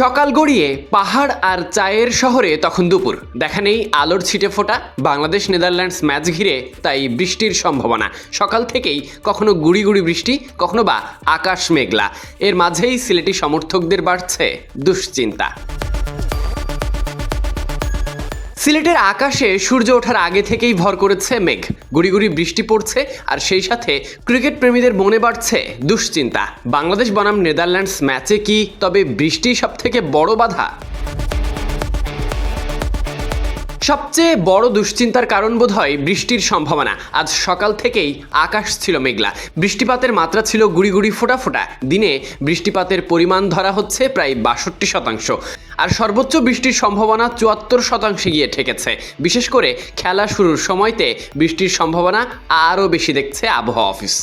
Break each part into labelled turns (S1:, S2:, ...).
S1: সকাল গড়িয়ে পাহাড় আর চায়ের শহরে তখন দুপুর। দেখা নেই আলোর ছিটে ফোটা, বাংলাদেশ নেদারল্যান্ডস ম্যাচ ঘিরে তাই বৃষ্টির সম্ভাবনা। সকাল থেকেই কখনো গুড়ি গুড়ি বৃষ্টি, কখনো বা আকাশ মেঘলা। এর মাঝেই সিলেটি সমর্থকদের বাড়ছে দুশ্চিন্তা। সিলেটের আকাশে সূর্য ওঠার আগে থেকেই ভর করেছে মেঘ। গুড়ি গুড়ি বৃষ্টি পড়ছে আর সেই সাথে ক্রিকেট প্রেমীদের মনে বাড়ছে দুশ্চিন্তা। বাংলাদেশ বনাম নেদারল্যান্ডস ম্যাচে কি তবে বৃষ্টি সব থেকে বড় বাধা? সবচেয়ে বড় দুশ্চিন্তার কারণ বোধ হয় বৃষ্টির সম্ভাবনা। আজ সকাল থেকেই আকাশ ছিল মেঘলা। বৃষ্টিপাতের মাত্রা ছিল গুড়ি গুড়ি ফোটা ফোটা। দিনে বৃষ্টিপাতের পরিমাণ ধরা হচ্ছে প্রায় বাষট্টি শতাংশ। আর সর্বোচ্চ বৃষ্টির সম্ভাবনা চুয়াত্তর শতাংশে গিয়ে ঠেকেছে। বিশেষ করে খেলা শুরুর সময়তে বৃষ্টির সম্ভাবনা আরও বেশি দেখছে আবহাওয়া অফিস।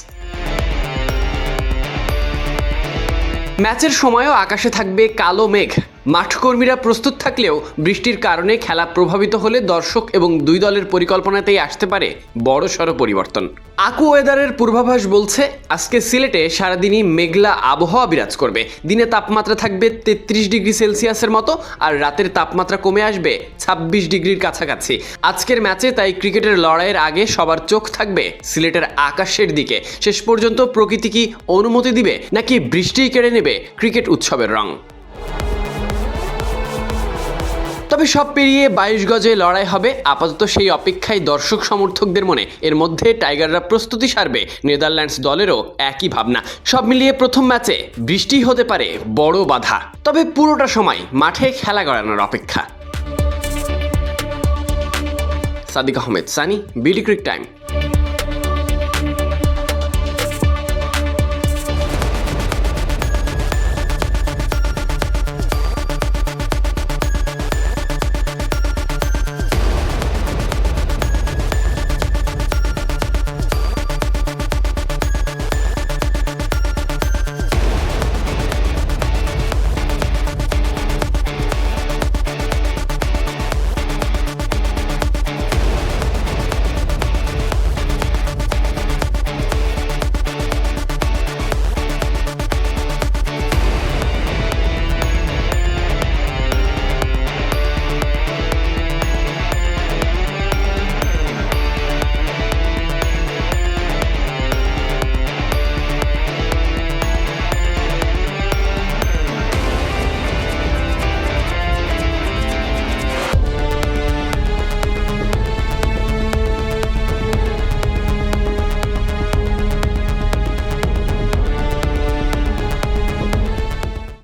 S1: ম্যাচের সময়ও আকাশে থাকবে কালো মেঘ। মাঠকর্মীরা প্রস্তুত থাকলেও বৃষ্টির কারণে খেলা প্রভাবিত হলে দর্শক এবং দুই দলের পরিকল্পনাতেই আসতে পারে বড় সড় পরিবর্তন। আকু ওয়েদারের পূর্বাভাস বলছে, আজকে সিলেটে সারাদিনই মেঘলা আবহাওয়া বিরাজ করবে। দিনে তাপমাত্রা থাকবে তেত্রিশ ডিগ্রি সেলসিয়াসের মতো আর রাতের তাপমাত্রা কমে আসবে ছাব্বিশ ডিগ্রির কাছাকাছি। আজকের ম্যাচে তাই ক্রিকেটের লড়াইয়ের আগে সবার চোখ থাকবে সিলেটের আকাশের দিকে। শেষ পর্যন্ত প্রকৃতি কি অনুমতি দিবে নাকি বৃষ্টিই কেড়ে নেবে ক্রিকেট উৎসবের রং? তবে সব পেরিয়ে বাইশ গজে লড়াই হবে। আপাতত সেই অপেক্ষায় দর্শক সমর্থকদের মনে। এর মধ্যে টাইগাররা প্রস্তুতি সারবে। নেদারল্যান্ডস দলেরও একই ভাবনা। সব মিলিয়ে প্রথম ম্যাচে বৃষ্টি হতে পারে বড় বাধা। তবে পুরোটা সময় মাঠে খেলা গড়ানোর অপেক্ষা। Sadiq Ahmed, Sunny, BD cric time.